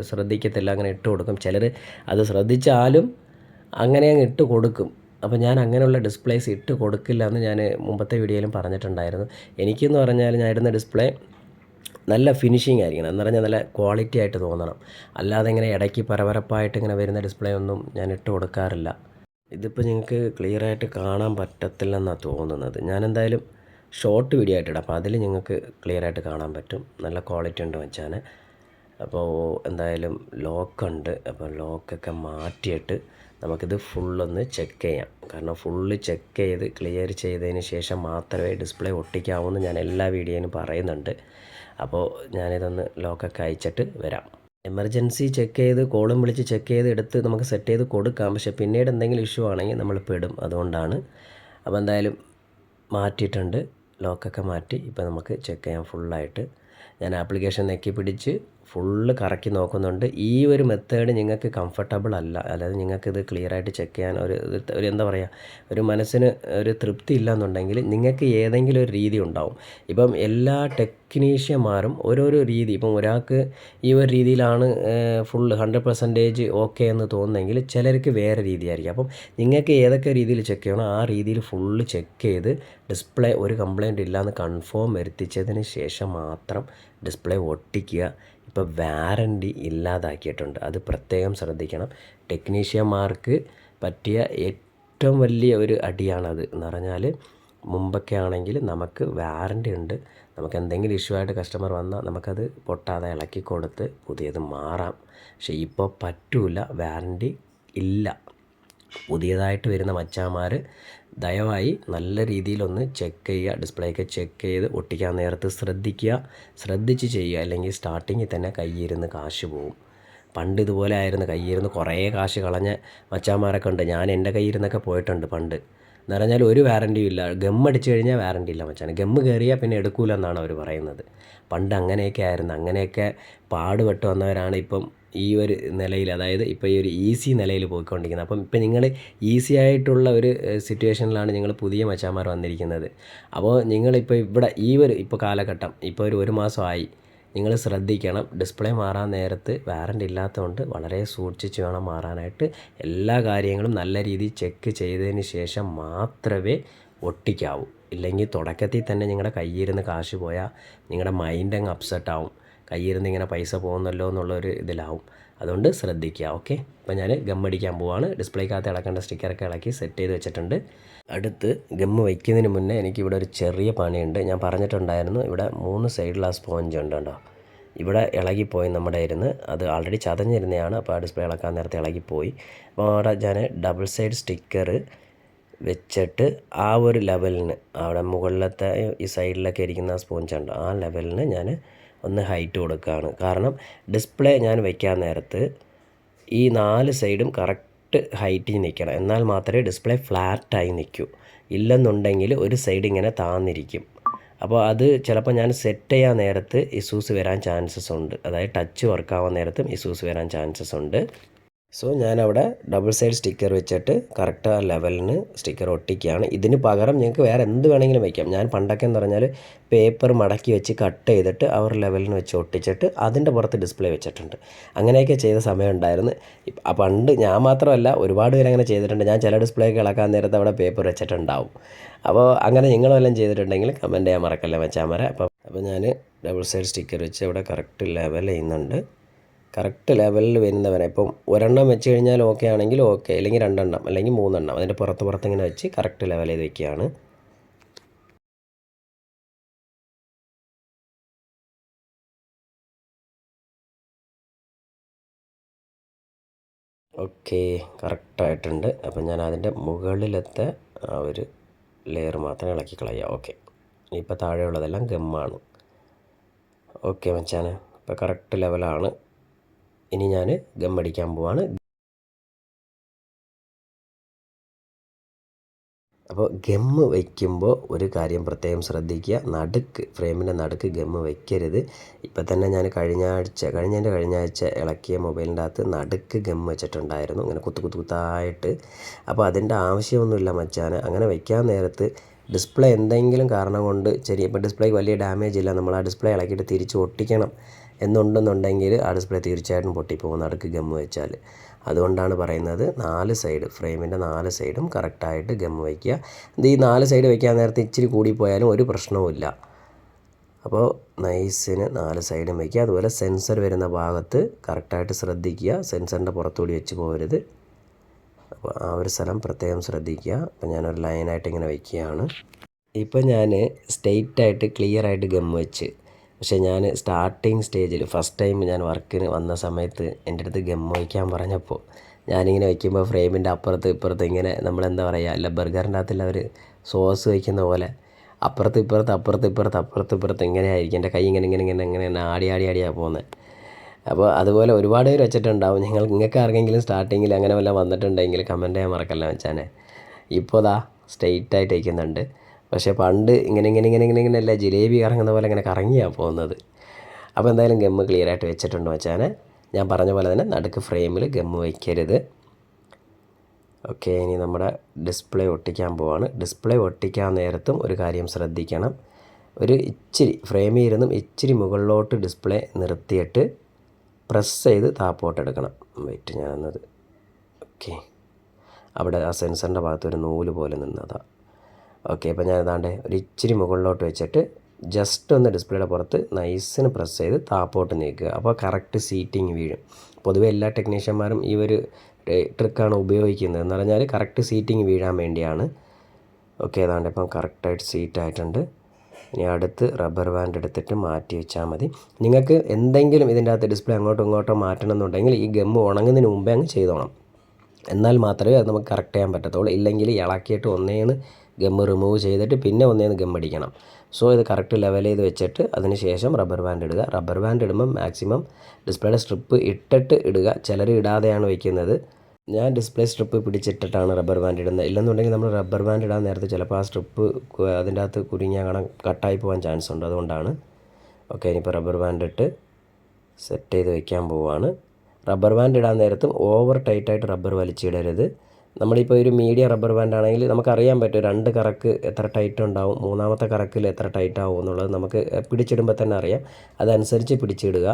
ശ്രദ്ധിക്കത്തില്ല അങ്ങനെ ഇട്ട് കൊടുക്കും. ചിലർ അത് ശ്രദ്ധിച്ചാലും അങ്ങനെ അങ്ങ് ഇട്ട് കൊടുക്കും. അപ്പോൾ ഞാൻ അങ്ങനെയുള്ള ഡിസ്പ്ലേസ് ഇട്ട് കൊടുക്കില്ല എന്ന് ഞാൻ മുമ്പത്തെ വീഡിയോയിലും പറഞ്ഞിട്ടുണ്ടായിരുന്നു. എനിക്കെന്ന് പറഞ്ഞാൽ ഞാൻ ഇടുന്ന ഡിസ്പ്ലേ നല്ല ഫിനിഷിംഗ് ആയിരിക്കണം. എന്ന് പറഞ്ഞാൽ നല്ല ക്വാളിറ്റി ആയിട്ട് തോന്നണം. അല്ലാതെ ഇങ്ങനെ ഇടയ്ക്ക് പരപരപ്പായിട്ട് ഇങ്ങനെ വരുന്ന ഡിസ്പ്ലേ ഒന്നും ഞാൻ ഇട്ട് കൊടുക്കാറില്ല. ഇതിപ്പോൾ നിങ്ങൾക്ക് ക്ലിയർ ആയിട്ട് കാണാൻ പറ്റത്തില്ലെന്നാണ് തോന്നുന്നത്. ഞാൻ എന്തായാലും ഷോർട്ട് വീഡിയോ ആയിട്ട് ഇടാം. അപ്പോൾ അതിൽ നിങ്ങൾക്ക് ക്ലിയർ ആയിട്ട് കാണാൻ പറ്റും. നല്ല ക്വാളിറ്റി ഉണ്ട് വെച്ചാൽ. അപ്പോൾ എന്തായാലും ലോക്കുണ്ട് അപ്പോൾ ലോക്കൊക്കെ മാറ്റിയിട്ട് നമുക്കിത് ഫുള്ളൊന്ന് ചെക്ക് ചെയ്യാം. കാരണം ഫുള്ള് ചെക്ക് ചെയ്ത് ക്ലിയർ ചെയ്തതിന് ശേഷം മാത്രമേ ഡിസ്പ്ലേ ഒട്ടിക്കാവൂ ഞാൻ എല്ലാ വീഡിയോയിലും പറയുന്നുണ്ട്. അപ്പോൾ ഞാനിതൊന്ന് ലോക്കൊക്കെ അയച്ചിട്ട് വരാം. എമർജൻസി ചെക്ക് ചെയ്ത് കോളും വിളിച്ച് ചെക്ക് ചെയ്ത് എടുത്ത് നമുക്ക് സെറ്റ് ചെയ്ത് കൊടുക്കാം. പക്ഷേ പിന്നീട് എന്തെങ്കിലും ഇഷ്യൂ ആണെങ്കിൽ നമ്മൾ പെടും. അതുകൊണ്ടാണ്. അപ്പോൾ എന്തായാലും മാറ്റിയിട്ടുണ്ട്. ലോക്കൊക്കെ മാറ്റി ഇപ്പോൾ നമുക്ക് ചെക്ക് ചെയ്യാം ഫുള്ളായിട്ട് ഞാൻ ആപ്ലിക്കേഷൻ നെക്കി പിടിച്ച് ഫുള്ള് കറക്കി നോക്കുന്നുണ്ട്. ഈ ഒരു മെത്തേഡ് നിങ്ങൾക്ക് കംഫർട്ടബിൾ അല്ല. അതായത് നിങ്ങൾക്കിത് ക്ലിയറായിട്ട് ചെക്ക് ചെയ്യാൻ ഒരു ഒരു എന്താ പറയുക ഒരു മനസ്സിന് ഒരു തൃപ്തി ഇല്ലയെന്നുണ്ടെങ്കിൽ നിങ്ങൾക്ക് ഏതെങ്കിലും ഒരു രീതി ഉണ്ടാവും. ഇപ്പം എല്ലാ ടെക്നീഷ്യന്മാരും ഓരോരോ രീതി ഇപ്പം ഒരാൾക്ക് ഈ ഒരു രീതിയിലാണ് ഫുൾ ഹൺഡ്രഡ് പെർസെന്റേജ് ഓക്കെ എന്ന് തോന്നുന്നെങ്കിൽ ചിലർക്ക് വേറെ രീതിയായിരിക്കും. അപ്പം നിങ്ങൾക്ക് ഏതൊക്കെ രീതിയിൽ ചെക്ക് ചെയ്യണോ ആ രീതിയിൽ ഫുള്ള് ചെക്ക് ചെയ്ത് ഡിസ്പ്ലേ ഒരു കംപ്ലയിന്റ് ഇല്ലയെന്ന് കൺഫേം വരുത്തിച്ചതിന് ശേഷം മാത്രം ഡിസ്പ്ലേ ഒട്ടിക്കുക. ഇപ്പോൾ വാറന്റി ഇല്ലാതാക്കിയിട്ടുണ്ട്. അത് പ്രത്യേകം ശ്രദ്ധിക്കണം. ടെക്നീഷ്യന്മാർക്ക് പറ്റിയ ഏറ്റവും വലിയ ഒരു അടിയാണത് എന്ന് പറഞ്ഞാൽ മുമ്പൊക്കെ ആണെങ്കിൽ നമുക്ക് വാറന്റി ഉണ്ട്. നമുക്ക് എന്തെങ്കിലും ഇഷ്യൂ ആയിട്ട് കസ്റ്റമർ വന്നാൽ നമുക്കത് പൊട്ടാതെ ഇളക്കി കൊടുത്ത് പുതിയത് മാറാം. പക്ഷേ ഇപ്പോൾ പറ്റൂല. വാറന്റി ഇല്ല. പുതിയതായിട്ട് വരുന്ന മച്ചാന്മാർ ദയവായി നല്ല രീതിയിലൊന്ന് ചെക്ക് ചെയ്യുക ഡിസ്പ്ലേക്ക് ചെക്ക് ചെയ്ത് ഒട്ടിക്കാൻ നേരത്ത് ശ്രദ്ധിക്കുക. ശ്രദ്ധിച്ച് ചെയ്യുക അല്ലെങ്കിൽ സ്റ്റാർട്ടിങ്ങിൽ തന്നെ കയ്യിരുന്ന് കാശ് പോവും. പണ്ട് ഇതുപോലെ ആയിരുന്നു കയ്യിരുന്ന് കുറേ കാശ് കളഞ്ഞ മച്ചാന്മാരൊക്കെ ഉണ്ട്. ഞാൻ എന്റെ കയ്യിരുന്നൊക്കെ പോയിട്ടുണ്ട് പണ്ട്. എന്ന് പറഞ്ഞാൽ ഒരു വാറന്റിയും ഇല്ല. ഗം അടിച്ചു കഴിഞ്ഞാൽ വാറന്റി ഇല്ല മച്ചാൻ ഗമ്മ കയറിയാൽ പിന്നെ എടുക്കൂലെന്നാണ് അവർ പറയുന്നത്. പണ്ട് അങ്ങനെയൊക്കെ ആയിരുന്നു. അങ്ങനെയൊക്കെ പാടുപെട്ട് വന്നവരാണ് ഇപ്പം ഈ ഒരു നിലയിൽ അതായത് ഇപ്പോൾ ഈ ഒരു ഈസി നിലയിൽ പോയിക്കൊണ്ടിരിക്കുന്നത്. അപ്പം ഇപ്പം നിങ്ങൾ ഈസി ആയിട്ടുള്ള ഒരു സിറ്റുവേഷനിലാണ് നിങ്ങൾ പുതിയ മച്ചാന്മാർ വന്നിരിക്കുന്നത്. അപ്പോൾ നിങ്ങളിപ്പോൾ ഇവിടെ ഈ ഒരു ഇപ്പോൾ കാലഘട്ടം ഇപ്പോൾ ഒരു ഒരു മാസമായി നിങ്ങൾ ശ്രദ്ധിക്കണം. ഡിസ്പ്ലേ മാറാൻ നേരത്ത് വാറന്റ് ഇല്ലാത്തതുകൊണ്ട് വളരെ സൂക്ഷിച്ച് വേണം മാറാനായിട്ട്. എല്ലാ കാര്യങ്ങളും നല്ല രീതിയിൽ ചെക്ക് ചെയ്തതിന് ശേഷം മാത്രമേ ഒട്ടിക്കാവൂ. ഇല്ലെങ്കിൽ തുടക്കത്തിൽ തന്നെ നിങ്ങളുടെ കയ്യിരുന്ന് കാശ് പോയാൽ നിങ്ങളുടെ മൈൻഡ് അങ്ങ് അപ്സെറ്റ് ആവും. കയ്യിരുന്ന് ഇങ്ങനെ പൈസ പോകുന്നല്ലോ എന്നുള്ളൊരു ഇതിലാവും. അതുകൊണ്ട് ശ്രദ്ധിക്കുക ഓക്കെ? അപ്പോൾ ഞാൻ ഗം ഗമ്മടിക്കാൻ പോവാണ്. ഡിസ്പ്ലേക്കകത്ത് ഇളക്കേണ്ട സ്റ്റിക്കറൊക്കെ ഇളക്കി സെറ്റ് ചെയ്ത് വെച്ചിട്ടുണ്ട്. അടുത്ത് ഗം വയ്ക്കുന്നതിന് മുന്നേ എനിക്കിവിടെ ഒരു ചെറിയ പണിയുണ്ട്. ഞാൻ പറഞ്ഞിട്ടുണ്ടായിരുന്നു ഇവിടെ മൂന്ന് സൈഡിൽ സ്പോഞ്ച് ഉണ്ട് കേട്ടോ. ഇവിടെ ഇളകിപ്പോയി നമ്മുടെ ഇരുന്ന്. അത് ആൾറെഡി ചതഞ്ഞിരുന്നതാണ് അപ്പോൾ ആ ഡിസ്പ്ലേ ഇളക്കാൻ നേരത്തെ ഇളകിപ്പോയി. അപ്പോൾ അവിടെ ഞാൻ ഡബിൾ സൈഡ് സ്റ്റിക്കർ വെച്ചിട്ട് ആ ഒരു ലെവലിന് അവിടെ മുകളിലത്തെ ഈ സൈഡിലൊക്കെ ഇരിക്കുന്ന സ്പോഞ്ച് ഉണ്ട് ആ ലെവലിന് ഞാൻ ഒന്ന് ഹൈറ്റ് കൊടുക്കുകയാണ്. കാരണം ഡിസ്പ്ലേ ഞാൻ വയ്ക്കാൻ നേരത്ത് ഈ നാല് സൈഡും കറക്റ്റ് ഹൈറ്റിൽ നിൽക്കണം. എന്നാൽ മാത്രമേ ഡിസ്പ്ലേ ഫ്ലാറ്റായി നിൽക്കൂ. ഇല്ലെന്നുണ്ടെങ്കിൽ ഒരു സൈഡ് ഇങ്ങനെ താന്നിരിക്കും. അപ്പോൾ അത് ചിലപ്പോൾ ഞാൻ സെറ്റ് ചെയ്യാൻ നേരത്ത് ഇഷ്യൂസ് വരാൻ ചാൻസസ് ഉണ്ട്. അതായത് ടച്ച് വർക്കാവാൻ നേരത്തും ഇഷ്യൂസ് വരാൻ ചാൻസസ് ഉണ്ട്. സോ ഞാനവിടെ ഡബിൾ സൈഡ് സ്റ്റിക്കർ വെച്ചിട്ട് കറക്റ്റ് ആ ലെവലിന് സ്റ്റിക്കർ ഒട്ടിക്കുകയാണ്. ഇതിന് പകരം നിങ്ങൾക്ക് വേറെ എന്ത് വേണമെങ്കിലും വയ്ക്കാം ഞാൻ പണ്ടൊക്കെ എന്ന് പറഞ്ഞാൽ പേപ്പർ മടക്കി വെച്ച് കട്ട് ചെയ്തിട്ട് അവർ ലെവലിന് വെച്ച് ഒട്ടിച്ചിട്ട് അതിന്റെ പുറത്ത് ഡിസ്പ്ലേ വെച്ചിട്ടുണ്ട്. അങ്ങനെയൊക്കെ ചെയ്ത സമയം ഉണ്ടായിരുന്നു പണ്ട് ഞാൻ മാത്രമല്ല ഒരുപാട് പേര് അങ്ങനെ ചെയ്തിട്ടുണ്ട്. ഞാൻ ചില ഡിസ്പ്ലേ ഒക്കെ ഇളക്കാൻ നേരത്ത് അവിടെ പേപ്പർ വെച്ചിട്ടുണ്ടാവും. അപ്പോൾ അങ്ങനെ നിങ്ങളും എല്ലാം ചെയ്തിട്ടുണ്ടെങ്കിൽ കമന്റ് ചെയ്യാൻ മറക്കല്ലേ വെച്ചാൽ മര അപ്പോൾ അപ്പോൾ ഞാൻ ഡബിൾ സൈഡ് സ്റ്റിക്കർ വെച്ച് അവിടെ കറക്റ്റ് ലെവൽ ചെയ്യുന്നുണ്ട്. കറക്റ്റ് ലെവലിൽ വരുന്നവരെ ഇപ്പം ഒരെണ്ണം വെച്ച് കഴിഞ്ഞാൽ ഓക്കെ ആണെങ്കിൽ ഓക്കെ അല്ലെങ്കിൽ രണ്ടെണ്ണം അല്ലെങ്കിൽ മൂന്നെണ്ണം. അതിന്റെ പുറത്ത് പുറത്ത് ഇങ്ങനെ വെച്ച് കറക്റ്റ് ലെവൽ ചെയ്ത് വെക്കുകയാണ്. ഓക്കെ കറക്റ്റായിട്ടുണ്ട് അപ്പം ഞാൻ അതിന്റെ മുകളിലത്തെ ആ ഒരു ലെയർ മാത്രം ഇളക്കി കളയുക ഓക്കെ ഇപ്പോൾ താഴെയുള്ളതെല്ലാം ഗമ്മാണ് ഓക്കെ മച്ചാനെ. ഇപ്പോൾ കറക്റ്റ് ലെവലാണ് ഇനി ഞാൻ ഗം ഗമ്മടിക്കാൻ പോവാണ്. അപ്പോൾ ഗമ്മ് വയ്ക്കുമ്പോൾ ഒരു കാര്യം പ്രത്യേകം ശ്രദ്ധിക്കുക. നടുക്ക് ഫ്രെയിമിന്റെ നടുക്ക് ഗമ്മ് വയ്ക്കരുത് ഇപ്പം തന്നെ ഞാൻ കഴിഞ്ഞ ആഴ്ച കഴിഞ്ഞതിന്റെ കഴിഞ്ഞ ആഴ്ച ഇളക്കിയ മൊബൈലിന്റെ അകത്ത് നടുക്ക് ഗമ്മ് വെച്ചിട്ടുണ്ടായിരുന്നു. ഇങ്ങനെ കുത്തു കുത്തു കുത്തായിട്ട്. അപ്പോൾ അതിന്റെ ആവശ്യമൊന്നുമില്ല മച്ചാൻ അങ്ങനെ വയ്ക്കാൻ നേരത്ത് ഡിസ്പ്ലേ എന്തെങ്കിലും കാരണം കൊണ്ട് ചെറിയ ഇപ്പോൾ ഡിസ്പ്ലേക്ക് വലിയ ഡാമേജ് ഇല്ല. നമ്മൾ ആ ഡിസ്പ്ലേ ഇളക്കിയിട്ട് തിരിച്ച് ഒട്ടിക്കണം. എന്നുണ്ടെന്നുണ്ടെങ്കിൽ ആ ഡിസ്പ്ലേ തീർച്ചയായിട്ടും പൊട്ടിപ്പോകും. നടുക്ക് ഗമ്മ് വെച്ചാൽ അതുകൊണ്ടാണ് പറയുന്നത് നാല് സൈഡ് ഫ്രെയിമിന്റെ നാല് സൈഡും കറക്റ്റായിട്ട് ഗമ്മ് വയ്ക്കുക ഇത് ഈ നാല് സൈഡ് വയ്ക്കാൻ നേരത്തെ ഇച്ചിരി കൂടിപ്പോയാലും ഒരു പ്രശ്നവുമില്ല അപ്പോൾ നൈസിന് നാല് സൈഡും വയ്ക്കുക അതുപോലെ സെൻസർ വരുന്ന ഭാഗത്ത് കറക്റ്റായിട്ട് ശ്രദ്ധിക്കുക. സെൻസറിന്റെ പുറത്തുകൂടി വെച്ച് പോകരുത്. അപ്പോൾ ആ ഒരു സ്ഥലം പ്രത്യേകം ശ്രദ്ധിക്കുക. അപ്പോൾ ഞാനൊരു ലൈനായിട്ട് ഇങ്ങനെ വയ്ക്കുകയാണ് ഇപ്പോൾ ഞാൻ സ്ട്രെയിറ്റായിട്ട് ക്ലിയറായിട്ട് ഗം വെച്ച് പക്ഷേ ഞാൻ സ്റ്റാർട്ടിങ് സ്റ്റേജിൽ ഫസ്റ്റ് ടൈം ഞാൻ വർക്കിന് വന്ന സമയത്ത് എന്റെ അടുത്ത് ഗം വയ്ക്കാൻ പറഞ്ഞപ്പോൾ ഞാനിങ്ങനെ വയ്ക്കുമ്പോൾ ഫ്രെയിമിന്റെ അപ്പുറത്ത് ഇപ്പുറത്ത് ഇങ്ങനെ നമ്മളെന്താ പറയുക അല്ല ബർഗറിന്റെ അകത്തുള്ള ഒരു സോസ് വയ്ക്കുന്ന പോലെ അപ്പുറത്ത് ഇപ്പുറത്ത് അപ്പുറത്ത് ഇപ്പുറത്ത് അപ്പുറത്ത് ഇപ്പുറത്ത് ഇങ്ങനെ ആയിരിക്കും. എന്റെ കൈ ഇങ്ങനെ ഇങ്ങനെ ഇങ്ങനെ ഇങ്ങനെ ഇങ്ങനെ ആടി ആടി ആടിയാണ് പോകുന്നത്. അപ്പോൾ അതുപോലെ ഒരുപാട് പേര് വെച്ചിട്ടുണ്ടാവും. നിങ്ങൾ നിങ്ങൾക്ക് ആർക്കെങ്കിലും സ്റ്റാർട്ടിങ്ങിൽ അങ്ങനെ വല്ലതും വന്നിട്ടുണ്ടെങ്കിൽ കമന്റ് ചെയ്യാൻ മറക്കല്ല വെച്ചാനെ ഇപ്പോൾ ദാ സ്ട്രെയിറ്റ് ആയിട്ട് വയ്ക്കുന്നുണ്ട് പക്ഷേ പണ്ട് ഇങ്ങനെ ഇങ്ങനെ ഇങ്ങനെ ഇങ്ങനെ അല്ല ജിലേബി കറങ്ങുന്ന പോലെ ഇങ്ങനെ കറങ്ങിയാണ് പോകുന്നത്. അപ്പോൾ എന്തായാലും ഗമ്മ് ക്ലിയറായിട്ട് വെച്ചിട്ടുണ്ട് വെച്ചാൽ ഞാൻ പറഞ്ഞ പോലെ തന്നെ നടുക്ക് ഫ്രെയിമിൽ ഗമ്മ് വയ്ക്കരുത്. ഓക്കെ ഇനി നമ്മുടെ ഡിസ്പ്ലേ ഒട്ടിക്കാൻ പോവാണ്. ഡിസ്പ്ലേ ഒട്ടിക്കാൻ നേരത്തും ഒരു കാര്യം ശ്രദ്ധിക്കണം. ഒരു ഇച്ചിരി ഫ്രെയിമിൽ ഇരുന്നും ഇച്ചിരി മുകളിലോട്ട് ഡിസ്പ്ലേ നിർത്തിയിട്ട് പ്രസ് ചെയ്ത് താപ്പോട്ട് എടുക്കണം. വെയിറ്റ് ഞാനത്. ഓക്കെ. അവിടെ ആ സെൻസറിന്റെ ഭാഗത്ത് ഒരു നൂൽ പോലെ നിന്നതാണ് ഓക്കെ അപ്പോൾ ഞാൻ ഏതാണ്ട് ഒരു ഇച്ചിരി മുകളിലോട്ട് വെച്ചിട്ട് ജസ്റ്റ് ഒന്ന് ഡിസ്പ്ലേയുടെ പുറത്ത് നൈസിന് പ്രസ് ചെയ്ത് താപ്പോട്ട് നീക്കുക. അപ്പോൾ കറക്റ്റ് സീറ്റിംഗ് വീഴും. പൊതുവെ എല്ലാ ടെക്നീഷ്യന്മാരും ഈ ഒരു ട്രിക്കാണ് ഉപയോഗിക്കുന്നത്. എന്ന് പറഞ്ഞാൽ കറക്റ്റ് സീറ്റിംഗ് വീഴാൻ വേണ്ടിയാണ്. ഓക്കെ ഏതാണ്ട് ഇപ്പം കറക്റ്റായിട്ട് സീറ്റായിട്ടുണ്ട് ഇനി അടുത്ത് റബ്ബർ ബാൻഡ് എടുത്തിട്ട് മാറ്റി വെച്ചാൽ മതി. നിങ്ങൾക്ക് എന്തെങ്കിലും ഇതിന്റെ അകത്ത് ഡിസ്പ്ലേ അങ്ങോട്ടും ഇങ്ങോട്ടോ മാറ്റണം എന്നുണ്ടെങ്കിൽ ഈ ഗം ഉണങ്ങുന്നതിന് മുമ്പേ അങ്ങ് ചെയ്തോണം. എന്നാൽ മാത്രമേ അത് നമുക്ക് കറക്റ്റ് ചെയ്യാൻ പറ്റത്തുള്ളൂ. ഇല്ലെങ്കിൽ ഇളക്കിയിട്ട് ഒന്നേന്ന് ഗമ്മ് റിമൂവ് ചെയ്തിട്ട് പിന്നെ ഒന്നേന്ന് ഗം അടിക്കണം. സോ ഇത് കറക്റ്റ് ലെവൽ ചെയ്ത് വെച്ചിട്ട് അതിന് ശേഷം റബ്ബർ ബാൻഡ് ഇടുക. റബ്ബർ ബാൻഡ് ഇടുമ്പം മാക്സിമം ഡിസ്പ്ലേയുടെ സ്ട്രിപ്പ് ഇട്ടിട്ട് ഇടുക. ചിലർ ഇടാതെയാണ് വയ്ക്കുന്നത് ഞാൻ ഡിസ്പ്ലേ സ്ട്രിപ്പ് പിടിച്ചിട്ടിട്ടാണ് റബ്ബർ ബാൻഡ് ഇടുന്നത്. ഇല്ലെന്നുണ്ടെങ്കിൽ നമ്മൾ റബ്ബർ ബാൻഡ് ഇടാൻ നേരത്തെ ചിലപ്പോൾ ആ സ്ട്രിപ്പ് അതിന്റെ അകത്ത് കുരുങ്ങിയാൽ കാണാൻ കട്ടായി പോകാൻ ചാൻസ് ഉണ്ട്. അതുകൊണ്ടാണ്. ഓക്കെ ഇനിയിപ്പോൾ റബ്ബർ ബാൻഡ് ഇട്ട് സെറ്റ് ചെയ്ത് വയ്ക്കാൻ പോവുകയാണ് റബ്ബർ ബാൻഡ് ഇടാൻ നേരത്തും ഓവർ ടൈറ്റായിട്ട് റബ്ബർ വലിച്ചിടരുത്. നമ്മളിപ്പോൾ ഒരു മീഡിയം റബ്ബർ ബാൻഡ് ആണെങ്കിൽ നമുക്കറിയാൻ പറ്റും രണ്ട് കറക്ക് എത്ര ടൈറ്റ് ഉണ്ടാവും മൂന്നാമത്തെ കറക്കിൽ എത്ര ടൈറ്റ് ആവും എന്നുള്ളത് നമുക്ക് പിടിച്ചിടുമ്പോൾ തന്നെ അറിയാം. അതനുസരിച്ച് പിടിച്ചിടുക.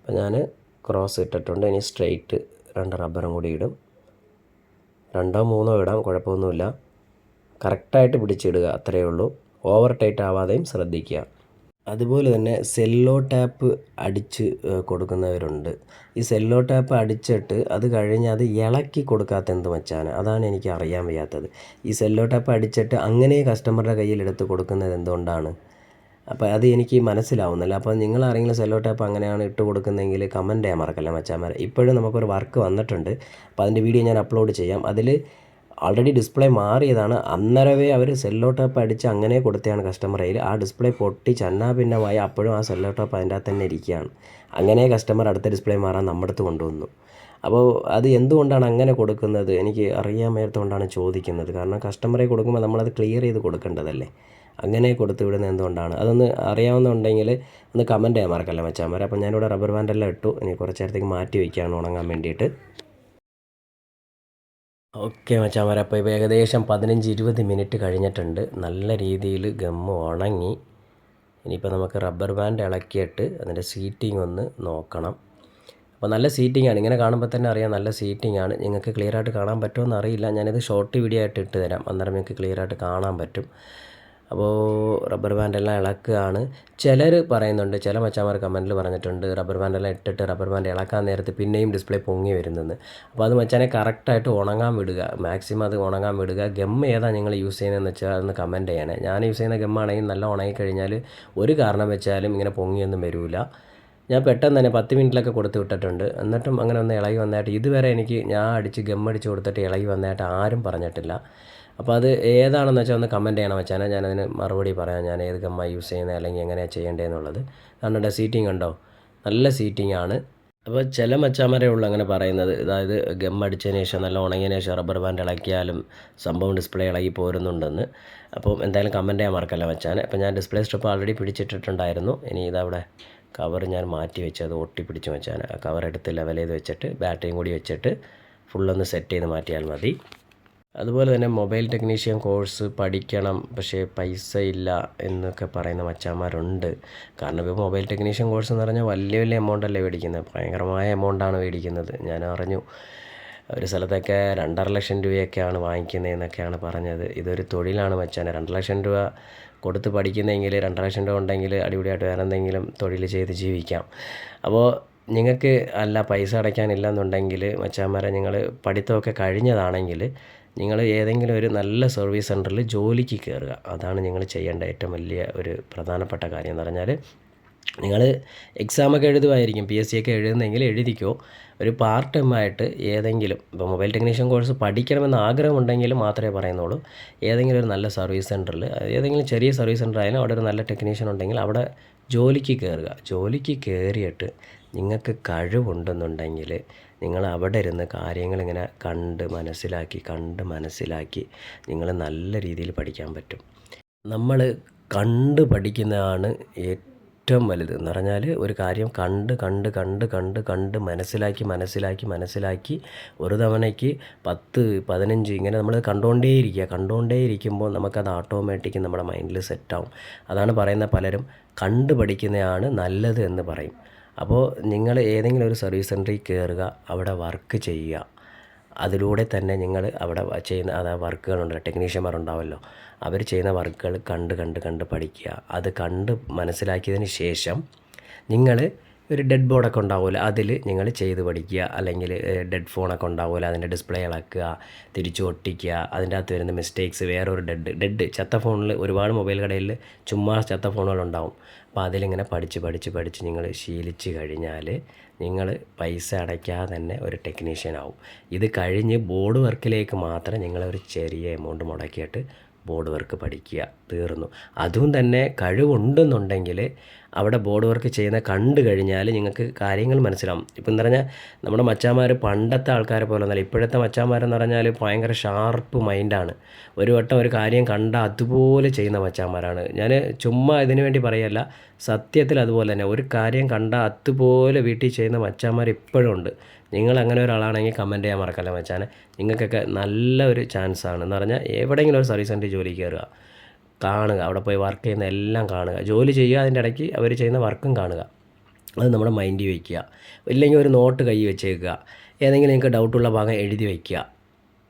അപ്പോൾ ഞാൻ ക്രോസ് ഇട്ടിട്ടുണ്ട്. ഇനി സ്ട്രെയിറ്റ് രണ്ട് റബ്ബറും കൂടി ഇടും. രണ്ടോ മൂന്നോ ഇടാം കുഴപ്പമൊന്നുമില്ല. കറക്റ്റായിട്ട് പിടിച്ചിടുക അത്രയേ ഉള്ളൂ. ഓവർ ടൈറ്റ് ആവാതെയും ശ്രദ്ധിക്കുക. അതുപോലെ തന്നെ സെല്ലോ ടാപ്പ് അടിച്ച് കൊടുക്കുന്നവരുണ്ട്. ഈ സെല്ലോ ടാപ്പ് അടിച്ചിട്ട് അത് കഴിഞ്ഞ് അത് ഇളക്കി കൊടുക്കാത്ത എന്ത് വെച്ചാണ് അതാണ് എനിക്ക് അറിയാൻ വയ്യാത്തത്. ഈ സെല്ലോ ടാപ്പ് അടിച്ചിട്ട് അങ്ങനെ കസ്റ്റമറുടെ കയ്യിൽ എടുത്ത് കൊടുക്കുന്നത് എന്തുകൊണ്ടാണ്? അപ്പോൾ അത് എനിക്ക് മനസ്സിലാവുന്നില്ല. അപ്പോൾ നിങ്ങൾ ആരെങ്കിലും സെല്ലോ ടാപ്പ് അങ്ങനെയാണ് ഇട്ട് കൊടുക്കുന്നതെങ്കിൽ കമന്റ് ചെയ്യാൻ മറക്കല്ല മച്ചാമാരെ ഇപ്പോഴും നമുക്കൊരു വർക്ക് വന്നിട്ടുണ്ട്. അപ്പോൾ അതിന്റെ വീഡിയോ ഞാൻ അപ്ലോഡ് ചെയ്യാം. അതിൽ ഓൾറെഡി ഡിസ്പ്ലേ മാറിയതാണ്. അന്നേരവേ അവർ സെല്ലോ ടാപ്പ് അടിച്ച് അങ്ങനെ കൊടുത്തതാണ് കസ്റ്റമർ കയ്യിൽ. ആ ഡിസ്പ്ലേ പൊട്ടി ചന്നാ ഭിന്നമായി അപ്പോഴും ആ സെല്ലോ ടാപ്പ് അതിന്റെ അകത്ത് തന്നെ ഇരിക്കുകയാണ്. അങ്ങനെ കസ്റ്റമർ അടുത്ത ഡിസ്പ്ലേ മാറാൻ നമ്മുടെ അടുത്ത് കൊണ്ടുവന്നു. അപ്പോൾ അത് എന്തുകൊണ്ടാണ് അങ്ങനെ കൊടുക്കുന്നത്? എനിക്ക് അറിയാൻ മേലത്തുകൊണ്ടാണ് ചോദിക്കുന്നത്. കാരണം കസ്റ്റമറെ കൊടുക്കുമ്പോൾ നമ്മളത് ക്ലിയർ ചെയ്ത് കൊടുക്കേണ്ടതല്ലേ? അങ്ങനെ കൊടുത്തു വിടുന്നത് എന്തുകൊണ്ടാണ്? അതൊന്ന് അറിയാവുന്നുണ്ടെങ്കിൽ ഒന്ന് കമന്റ് ചെയ്യാൻ മറക്കല്ല മച്ചാമാരെ അപ്പോൾ ഞാനിവിടെ റബ്ബർ ബാൻഡെല്ലാം ഇട്ടു. ഇനി കുറച്ച് നേരത്തേക്ക് മാറ്റി വയ്ക്കുകയാണ് ഉണങ്ങാൻ വേണ്ടിയിട്ട്. ഓക്കെ മച്ചാമാരെ അപ്പോൾ ഇപ്പോൾ ഏകദേശം പതിനഞ്ച് ഇരുപത് മിനിറ്റ് കഴിഞ്ഞിട്ടുണ്ട്. നല്ല രീതിയിൽ ഗമ്മ് ഉണങ്ങി. ഇനിയിപ്പോൾ നമുക്ക് റബ്ബർ ബാൻഡ് ഇളക്കിയിട്ട് അതിന്റെ സീറ്റിംഗ് ഒന്ന് നോക്കണം. അപ്പോൾ നല്ല സീറ്റിംഗ് ആണ്. ഇങ്ങനെ കാണുമ്പോൾ തന്നെ അറിയാം നല്ല സീറ്റിംഗ് ആണ്. നിങ്ങൾക്ക് ക്ലിയർ ആയിട്ട് കാണാൻ പറ്റുമോ അറിയില്ല. ഞാനിത് ഷോർട്ട് വീഡിയോ ആയിട്ട് ഇട്ട് തരാം. അന്നേരം നിങ്ങൾക്ക് ക്ലിയർ ആയിട്ട് കാണാൻ പറ്റും. അപ്പോൾ റബ്ബർ ബാൻഡെല്ലാം ഇളക്കുകയാണ്. ചിലർ പറയുന്നുണ്ട് ചില മച്ചാന്മാർ കമന്റിൽ പറഞ്ഞിട്ടുണ്ട് റബ്ബർ ബാൻഡെല്ലാം ഇട്ടിട്ട് റബ്ബർ ബാൻഡ് ഇളക്കാൻ നേരത്ത് പിന്നെയും ഡിസ്പ്ലേ പൊങ്ങി വരുന്നെന്ന്. അപ്പോൾ അത് മച്ചാനെ കറക്റ്റായിട്ട് ഉണങ്ങാൻ വിടുക മാക്സിമം അത് ഉണങ്ങാൻ വിടുക. ഗം ഏതാണ് നിങ്ങൾ യൂസ് ചെയ്യുന്നതെന്ന് വെച്ചാൽ അതൊന്ന് കമന്റ് ചെയ്യണേ. ഞാൻ യൂസ് ചെയ്യുന്ന ഗം ആണെങ്കിൽ നല്ല ഉണങ്ങി കഴിഞ്ഞാൽ ഒരു കാരണം വെച്ചാലും ഇങ്ങനെ പൊങ്ങിയൊന്നും വരില്ല ഞാൻ പെട്ടെന്ന് തന്നെ പത്ത് മിനിറ്റിലൊക്കെ കൊടുത്ത് വിട്ടിട്ടുണ്ട്. എന്നിട്ടും അങ്ങനെ ഒന്ന് ഇളകി വന്നതായിട്ട് ഇതുവരെ എനിക്ക് ഞാൻ അടിച്ച് ഗം അടിച്ച് കൊടുത്തിട്ട് ഇളകി വന്നതായിട്ട് ആരും പറഞ്ഞിട്ടില്ല. അപ്പോൾ അത് ഏതാണെന്ന് വെച്ചാൽ ഒന്ന് കമന്റ് ചെയ്യണം വെച്ചാൽ ഞാനതിന് മറുപടി പറയാം. ഞാൻ ഏത് ഗമ്മ യൂസ് ചെയ്യുന്നത് അല്ലെങ്കിൽ എങ്ങനെയാണ് ചെയ്യേണ്ടതെന്നുള്ളത് കാരണം സീറ്റിംഗ് ഉണ്ടോ നല്ല സീറ്റിംഗ് ആണ്. അപ്പോൾ ചില മച്ചാമരേ ഉള്ളൂ അങ്ങനെ പറയുന്നത്. അതായത് ഗം അടിച്ചതിന് ശേഷം നല്ല ഉണങ്ങിയതിന് ശേഷം റബ്ബർ ബാൻഡ് ഇളക്കിയാലും സംഭവം ഡിസ്പ്ലേ ഇളകി പോരുന്നുണ്ടെന്ന്. അപ്പോൾ എന്തായാലും കമന്റ് ചെയ്യാൻ മറക്കല്ല വെച്ചാൽ അപ്പോൾ ഞാൻ ഡിസ്പ്ലേ സ്ട്രിപ്പ് ആൾറെഡി പിടിച്ചിട്ടിട്ടുണ്ടായിരുന്നു. ഇനി ഇതവിടെ കവർ ഞാൻ മാറ്റി വെച്ച് അത് ഒട്ടി പിടിച്ച് വെച്ചാൽ കവർ എടുത്ത് ലെവൽ ചെയ്ത് വെച്ചിട്ട് ബാറ്ററിയും കൂടി വെച്ചിട്ട് ഫുള്ളൊന്ന് സെറ്റ് ചെയ്ത് മാറ്റിയാൽ മതി. അതുപോലെ തന്നെ മൊബൈൽ ടെക്നീഷ്യൻ കോഴ്സ് പഠിക്കണം പക്ഷേ പൈസ ഇല്ല എന്നൊക്കെ പറയുന്ന മച്ചാന്മാരുണ്ട്. കാരണം ഇപ്പോൾ മൊബൈൽ ടെക്നീഷ്യൻ കോഴ്സ് എന്ന് പറഞ്ഞാൽ വലിയ വലിയ എമൗണ്ട് അല്ലേ മേടിക്കുന്നത്? ഭയങ്കരമായ എമൗണ്ടാണ് മേടിക്കുന്നത്. ഞാൻ അറിഞ്ഞു. ഒരു സ്ഥലത്തൊക്കെ രണ്ടര ലക്ഷം രൂപയൊക്കെയാണ് വാങ്ങിക്കുന്നതെന്നൊക്കെയാണ് പറഞ്ഞത്. ഇതൊരു തൊഴിലാണ് മച്ചാനെ. രണ്ട് ലക്ഷം രൂപ കൊടുത്ത് പഠിക്കുന്നെങ്കിൽ രണ്ടര ലക്ഷം രൂപ ഉണ്ടെങ്കിൽ അടിപൊളിയായിട്ട് വേറെ എന്തെങ്കിലും തൊഴിൽ ചെയ്ത് ജീവിക്കാം. അപ്പോൾ നിങ്ങൾക്ക് അല്ല പൈസ അടയ്ക്കാനില്ല എന്നുണ്ടെങ്കിൽ മച്ചാന്മാരെ നിങ്ങൾ പഠിത്തമൊക്കെ കഴിഞ്ഞതാണെങ്കിൽ നിങ്ങൾ ഏതെങ്കിലും ഒരു നല്ല സർവീസ് സെന്ററിൽ ജോലിക്ക് കയറുക അതാണ് നിങ്ങൾ ചെയ്യേണ്ട ഏറ്റവും വലിയ ഒരു പ്രധാനപ്പെട്ട കാര്യം എന്ന് പറഞ്ഞാൽ നിങ്ങൾ എക്സാമൊക്കെ എഴുതുമായിരിക്കും പി എസ് സി ഒക്കെ എഴുതുന്നെങ്കിൽ എഴുതിക്കോ. ഒരു പാർട്ട് ടൈം ആയിട്ട് ഏതെങ്കിലും ഇപ്പോൾ മൊബൈൽ ടെക്നീഷ്യൻ കോഴ്സ് പഠിക്കണമെന്ന് ആഗ്രഹമുണ്ടെങ്കിൽ മാത്രമേ പറയുന്നുള്ളൂ. ഏതെങ്കിലും ഒരു നല്ല സർവീസ് സെന്ററിൽ ഏതെങ്കിലും ചെറിയ സർവീസ് സെന്റർ ആയാലും അവിടെ ഒരു നല്ല ടെക്നീഷ്യൻ ഉണ്ടെങ്കിൽ അവിടെ ജോലിക്ക് കയറുക ജോലിക്ക് കയറിയിട്ട് നിങ്ങൾക്ക് കഴിവുണ്ടെന്നുണ്ടെങ്കിൽ നിങ്ങൾ അവിടെ ഇരുന്ന് കാര്യങ്ങളിങ്ങനെ കണ്ട് മനസ്സിലാക്കി കണ്ട് മനസ്സിലാക്കി നിങ്ങൾ നല്ല രീതിയിൽ പഠിക്കാൻ പറ്റും. നമ്മൾ കണ്ട് പഠിക്കുന്നതാണ് ഏറ്റവും വലുത്. എന്ന് പറഞ്ഞാൽ ഒരു കാര്യം കണ്ട് കണ്ട് കണ്ട് കണ്ട് കണ്ട് മനസ്സിലാക്കി മനസ്സിലാക്കി മനസ്സിലാക്കി ഒരു തവണയ്ക്ക് പത്ത് പതിനഞ്ച് ഇങ്ങനെ നമ്മൾ കണ്ടുകൊണ്ടേയിരിക്കുക. കണ്ടുകൊണ്ടേയിരിക്കുമ്പോൾ നമുക്കത് ഓട്ടോമാറ്റിക് നമ്മുടെ മൈൻഡിൽ സെറ്റാവും അതാണ് പറയുന്ന പലരും കണ്ട് പഠിക്കുന്നതാണ് നല്ലത് എന്ന് പറയും. അപ്പോൾ നിങ്ങൾ ഏതെങ്കിലും ഒരു സർവീസ് സെന്ററിൽ കയറുക അവിടെ വർക്ക് ചെയ്യുക. അതിലൂടെ തന്നെ നിങ്ങൾ അവിടെ ചെയ്യുന്ന അതാ വർക്കുകളുണ്ട് ടെക്നീഷ്യന്മാർ ഉണ്ടാവുമല്ലോ അവർ ചെയ്യുന്ന വർക്കുകൾ കണ്ട് കണ്ട് കണ്ട് പഠിക്കുക. അത് കണ്ട് മനസ്സിലാക്കിയതിന് ശേഷം നിങ്ങൾ ഒരു ഡെഡ് ബോർഡൊക്കെ ഉണ്ടാവില്ല അതിൽ നിങ്ങൾ ചെയ്ത് പഠിക്കുക. അല്ലെങ്കിൽ ഡെഡ് ഫോണൊക്കെ ഉണ്ടാവില്ല അതിന്റെ ഡിസ്പ്ലേ ഇളക്കുക തിരിച്ചു ഒട്ടിക്കുക. അതിന്റെ അകത്ത് വരുന്ന മിസ്റ്റേക്സ് വേറൊരു ഡെഡ് ഡെഡ് ചത്ത ഫോണിൽ ഒരുപാട് മൊബൈൽ കടയിൽ ചുമ്മാ ചത്ത ഫോണുകളുണ്ടാവും അപ്പോൾ അതിലിങ്ങനെ പഠിച്ച് പഠിച്ച് പഠിച്ച് നിങ്ങൾ ശീലിച്ച് കഴിഞ്ഞാൽ നിങ്ങൾ പൈസ അടയ്ക്കാതെ തന്നെ ഒരു ടെക്നീഷ്യൻ ആവും. ഇത് കഴിഞ്ഞ് ബോർഡ് വർക്കിലേക്ക് മാത്രം നിങ്ങളൊരു ചെറിയ എമൗണ്ട് മുടക്കിയിട്ട് ബോർഡ് വർക്ക് പഠിക്കുക. തീർന്നു. അതും തന്നെ കഴിവുണ്ടെന്നുണ്ടെങ്കിൽ അവിടെ ബോർഡ് വർക്ക് ചെയ്യുന്ന കണ്ടു കഴിഞ്ഞാൽ നിങ്ങൾക്ക് കാര്യങ്ങൾ മനസ്സിലാവും. ഇപ്പം എന്ന് പറഞ്ഞാൽ നമ്മുടെ മച്ചാമാർ പണ്ടത്തെ ആൾക്കാരെ പോലെ ഒന്നല്ല. ഇപ്പോഴത്തെ മച്ചാമാരെന്ന് പറഞ്ഞാൽ ഭയങ്കര ഷാർപ്പ് മൈൻഡാണ് ഒരു വട്ടം ഒരു കാര്യം കണ്ട അതുപോലെ ചെയ്യുന്ന മച്ചാമാരാണ് ഞാൻ ചുമ്മാ ഇതിനു വേണ്ടി പറയല്ല സത്യത്തിൽ അതുപോലെ തന്നെ ഒരു കാര്യം കണ്ട അതുപോലെ വീട്ടിൽ ചെയ്യുന്ന മച്ചാമാർ ഇപ്പോഴും ഉണ്ട്. നിങ്ങൾ അങ്ങനെ ഒരാളാണെങ്കിൽ കമന്റ് ചെയ്യാൻ മറക്കല്ല മച്ചാനെ? നിങ്ങൾക്കൊക്കെ നല്ല ഒരു ചാൻസാണ് എന്ന് പറഞ്ഞാൽ എവിടെയെങ്കിലും ഒരു സർവീസ് സെന്റർ ജോലി കയറുക. കാണുക അവിടെ പോയി വർക്ക് ചെയ്യുന്ന എല്ലാം കാണുക. ജോലി ചെയ്യുക അതിന്റെ ഇടയ്ക്ക് അവർ ചെയ്യുന്ന വർക്കും കാണുക. അത് നമ്മുടെ മൈൻഡിൽ വയ്ക്കുക ഇല്ലെങ്കിൽ ഒരു നോട്ട് കൈ വെച്ചേക്കുക. ഏതെങ്കിലും നിങ്ങൾക്ക് ഡൗട്ടുള്ള ഭാഗം എഴുതി വയ്ക്കുക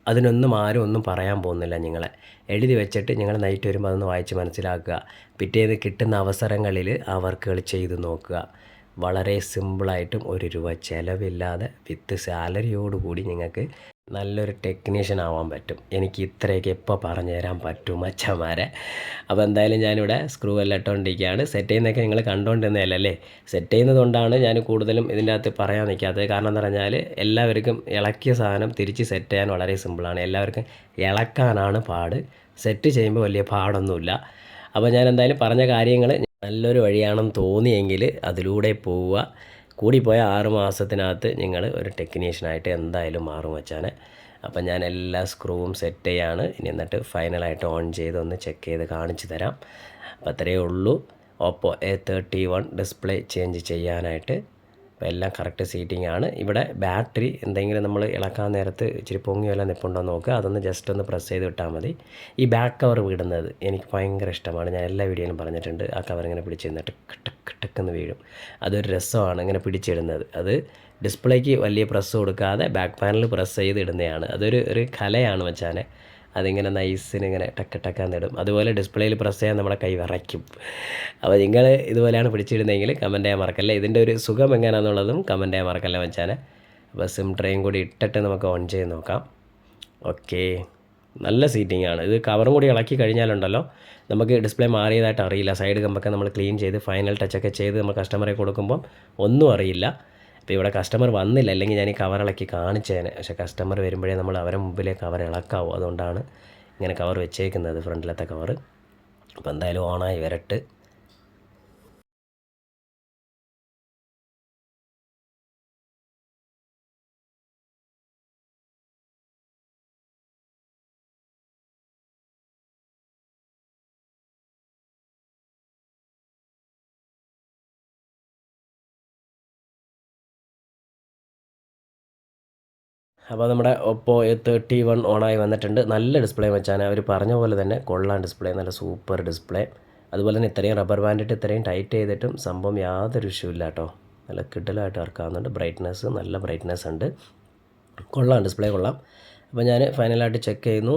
അതിനൊന്നും ആരും ഒന്നും പറയാൻ പോകുന്നില്ല നിങ്ങളെ. എഴുതി വെച്ചിട്ട് നിങ്ങൾ നൈറ്റ് വരുമ്പോൾ അതൊന്ന് വായിച്ച് മനസ്സിലാക്കുക. പിറ്റേന്ന് കിട്ടുന്ന അവസരങ്ങളിൽ ആ വർക്കുകൾ ചെയ്ത് നോക്കുക. വളരെ സിമ്പിളായിട്ടും ഒരു രൂപ ചിലവില്ലാതെ വിത്ത് സാലറിയോടുകൂടി നിങ്ങൾക്ക് നല്ലൊരു ടെക്നീഷ്യൻ ആവാൻ പറ്റും. എനിക്ക് ഇത്രയൊക്കെ എപ്പോൾ പറഞ്ഞു തരാൻ പറ്റും അച്ഛന്മാരെ. അപ്പോൾ എന്തായാലും ഞാനിവിടെ സ്ക്രൂ എല്ലാം ഇട്ടുകൊണ്ടിരിക്കുകയാണ് സെറ്റ് ചെയ്യുന്നതൊക്കെ നിങ്ങൾ കണ്ടുകൊണ്ടിരുന്നതല്ലേ സെറ്റ് ചെയ്യുന്നതുകൊണ്ടാണ് ഞാൻ കൂടുതലും ഇതിന്റെ അകത്ത് പറയാൻ നിൽക്കാത്തത്. കാരണം എന്ന് പറഞ്ഞാൽ എല്ലാവർക്കും ഇളക്കിയ സാധനം തിരിച്ച് സെറ്റ് ചെയ്യാൻ വളരെ സിമ്പിളാണ് എല്ലാവർക്കും ഇളക്കാനാണ് പാട്. സെറ്റ് ചെയ്യുമ്പോൾ വലിയ പാടൊന്നുമില്ല. അപ്പോൾ ഞാൻ എന്തായാലും പറഞ്ഞ കാര്യങ്ങൾ നല്ലൊരു വഴിയാണെന്ന് തോന്നിയെങ്കിൽ അതിലൂടെ പോവുക. കൂടിപ്പോയ ആറ് മാസത്തിനകത്ത് നിങ്ങൾ ഒരു ടെക്നീഷ്യനായിട്ട് എന്തായാലും മാറും വെച്ചാൽ അപ്പം ഞാൻ എല്ലാ സ്ക്രൂവും സെറ്റ് ചെയ്യാണ് ഇനി എന്നിട്ട് ഫൈനലായിട്ട് ഓൺ ചെയ്ത് ഒന്ന് ചെക്ക് ചെയ്ത് കാണിച്ചു തരാം. അപ്പോൾ അത്രയേ ഉള്ളൂ. Oppo A thirty one display change ചെയ്യാനായിട്ട് അപ്പോൾ എല്ലാം കറക്റ്റ് സീറ്റിംഗ് ആണ്. ഇവിടെ ബാറ്ററി എന്തെങ്കിലും നമ്മൾ ഇളക്കാൻ നേരത്ത് ഇച്ചിരി പൊങ്ങി വല്ല നിൽപ്പുണ്ടോ നോക്കുക. അതൊന്ന് ജസ്റ്റ് ഒന്ന് പ്രസ് ചെയ്ത് വിട്ടാൽ മതി. ഈ ബാക്ക് കവർ വിടുന്നത് എനിക്ക് ഭയങ്കര ഇഷ്ടമാണ്. ഞാൻ എല്ലാ വീഡിയോയിലും പറഞ്ഞിട്ടുണ്ട്. ആ കവർ ഇങ്ങനെ പിടിച്ച് നിന്നിട്ട് ടക്ക് എന്ന് വീഴും. അതൊരു രസമാണ് ഇങ്ങനെ പിടിച്ചിടുന്നത്. അത് ഡിസ്പ്ലേക്ക് വലിയ പ്രസ് കൊടുക്കാതെ ബാക്ക് പാനൽ പ്രസ് ചെയ്ത് ഇടുന്നതാണ്. അതൊരു ഒരു കലയാണ് വെച്ചാൽ അതിങ്ങനെ നൈസിന് ഇങ്ങനെ ടക്ക് ടക്കാൻ ഇടും. അതുപോലെ ഡിസ്പ്ലേയിൽ പ്രസ് ചെയ്യാൻ നമ്മുടെ കൈ വിറയ്ക്കും. അപ്പോൾ നിങ്ങൾ ഇതുപോലെയാണ് പിടിച്ചിടുന്നതെങ്കിൽ കമന്റ് ചെയ്യാൻ മറക്കല്ലേ? ഇതിന്റെ ഒരു സുഖം എങ്ങനെയാണെന്നുള്ളതും കമന്റ് ചെയ്യാൻ മറക്കല്ലേ വെച്ചാൽ അപ്പോൾ സിം ട്രെയിൻ കൂടി ഇട്ടിട്ട് നമുക്ക് ഓൺ ചെയ്ത് നോക്കാം. ഓക്കെ നല്ല സീറ്റിംഗ് ആണ്. ഇത് കവറും കൂടി ഇളക്കി കഴിഞ്ഞാലുണ്ടല്ലോ. നമുക്ക് ഡിസ്പ്ലേ മാറിയതായിട്ട് അറിയില്ല. സൈഡ് കമ്പൊക്കെ നമ്മൾ ക്ലീൻ ചെയ്ത് ഫൈനൽ ടച്ചൊക്കെ ചെയ്ത് നമ്മൾ കസ്റ്റമറെ കൊടുക്കുമ്പം ഒന്നും അറിയില്ല. ഇപ്പോൾ ഇവിടെ കസ്റ്റമർ വന്നില്ല. അല്ലെങ്കിൽ ഞാൻ ഈ കവർ ഇളക്കി കാണിച്ചേനെ. പക്ഷേ കസ്റ്റമർ വരുമ്പോഴേ നമ്മൾ അവരെ മുമ്പിലേ കവർ ഇളക്കാവും. അതുകൊണ്ടാണ് ഇങ്ങനെ കവർ വെച്ചേക്കുന്നത് ഫ്രണ്ടിലത്തെ കവർ അപ്പോൾ എന്തായാലും ഓണായി വരട്ട്. അപ്പോൾ നമ്മുടെ ഒപ്പോ തേർട്ടി വൺ ഓണായി വന്നിട്ടുണ്ട്. നല്ല ഡിസ്പ്ലേ വെച്ചാൽ അവർ പറഞ്ഞ പോലെ തന്നെ കൊള്ളാൻ ഡിസ്പ്ലേ നല്ല സൂപ്പർ ഡിസ്പ്ലേ അതുപോലെ തന്നെ ഇത്രയും റബ്ബർ ബാൻഡിട്ട് ഇത്രയും ടൈറ്റ് ചെയ്തിട്ടും സംഭവം യാതൊരു ഇഷ്യൂ ഇല്ല കേട്ടോ നല്ല കിടലായിട്ട് വർക്കാവുന്നുണ്ട് ബ്രൈറ്റ്നസ് നല്ല ബ്രൈറ്റ്നസ് ഉണ്ട്. കൊള്ളാം ഡിസ്പ്ലേ കൊള്ളാം. അപ്പോൾ ഞാൻ ഫൈനലായിട്ട് ചെക്ക് ചെയ്യുന്നു.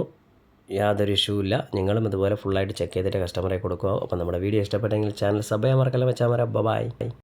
യാതൊരു ഇഷ്യൂ ഇല്ല. നിങ്ങളും ഇതുപോലെ ഫുള്ളായിട്ട് ചെക്ക് ചെയ്തിട്ട് കസ്റ്റമറെ കൊടുക്കുക. അപ്പോൾ നമ്മുടെ വീഡിയോ ഇഷ്ടപ്പെട്ടെങ്കിൽ ചാനൽ സബ് ചെയ്യാൻ മറക്കല്ല വെച്ചാൽ മതി ബൈ